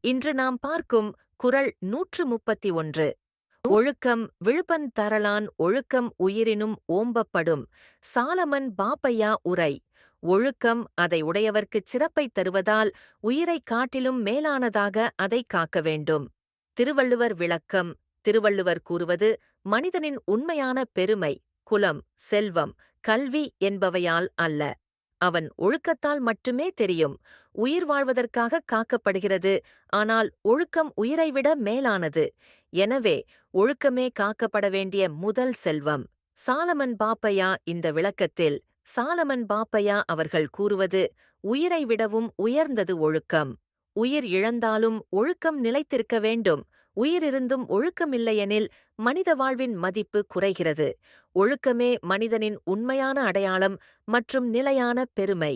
இன்று நாம் பார்க்கும் குறள் நூற்று முப்பத்தி ஒன்று ஒழுக்கம் விழுப்பன் தரலான் ஒழுக்கம் உயிரினும் ஓம்பப்படும். சாலமன் பாப்பையா உரை. ஒழுக்கம் அதை உடையவர்க்குச் சிறப்பைத் தருவதால் உயிரைக் காட்டிலும் மேலானதாக அதை காக்க வேண்டும். திருவள்ளுவர் விளக்கம். திருவள்ளுவர் கூறுவது மனிதனின் உண்மையான பெருமை குலம் செல்வம் கல்வி என்பவையால் அல்ல. அவன் ஒழுக்கத்தால் மட்டுமே தெரியும். உயிர் வாழ்வதற்காக காக்கப்படுகிறது ஆனால் ஒழுக்கம் உயிரைவிட மேலானது. எனவே ஒழுக்கமே காக்கப்பட வேண்டிய முதல் செல்வம். சாலமன் பாப்பையா இந்த விளக்கத்தில் சாலமன் பாப்பையா அவர்கள் கூறுவது உயிரை விடவும் உயர்ந்தது ஒழுக்கம். உயிர் இழந்தாலும் ஒழுக்கம் நிலைத்திருக்க வேண்டும். உயிரிருந்தும் ஒழுக்கமில்லையெனில் மனித வாழ்வின் மதிப்பு குறைகிறது. ஒழுக்கமே மனிதனின் உண்மையான அடையாளம் மற்றும் நிலையான பெருமை.